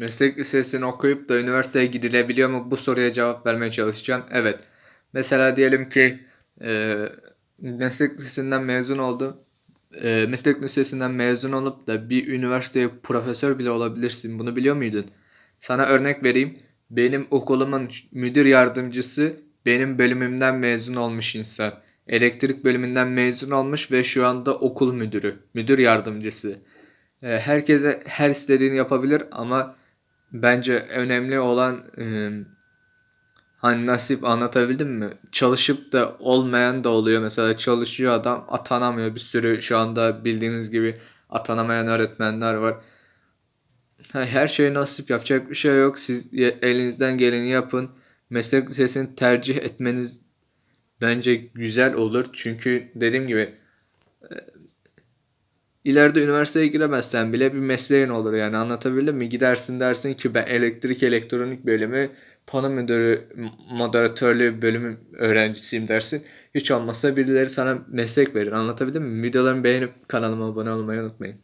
Meslek lisesini okuyup da üniversiteye gidilebiliyor mu? Bu soruya cevap vermeye çalışacağım. Evet. Mesela diyelim ki e, meslek lisesinden mezun oldun. E, meslek lisesinden mezun olup da bir üniversiteye profesör bile olabilirsin. Bunu biliyor muydun? Sana örnek vereyim. Benim okulumun müdür yardımcısı benim bölümümden mezun olmuş insan. Elektrik bölümünden mezun olmuş ve şu anda okul müdürü, müdür yardımcısı. E, herkese her istediğini yapabilir ama bence önemli olan e, hani nasip anlatabildim mi? Çalışıp da olmayan da oluyor. Mesela çalışıyor adam atanamıyor. Bir sürü şu anda bildiğiniz gibi atanamayan öğretmenler var. Her şey nasip yapacak bir şey yok. Siz elinizden geleni yapın. Meslek lisesini tercih etmeniz bence güzel olur. Çünkü dediğim gibi ileride üniversiteye giremezsen bile bir mesleğin olur yani anlatabildim mi? Gidersin dersin ki ben elektrik elektronik bölümü pano müdürü moderatörlüğü bölümü öğrencisiyim dersin. Hiç olmazsa birileri sana meslek verir anlatabildim mi? Videolarımı beğenip kanalıma abone olmayı unutmayın.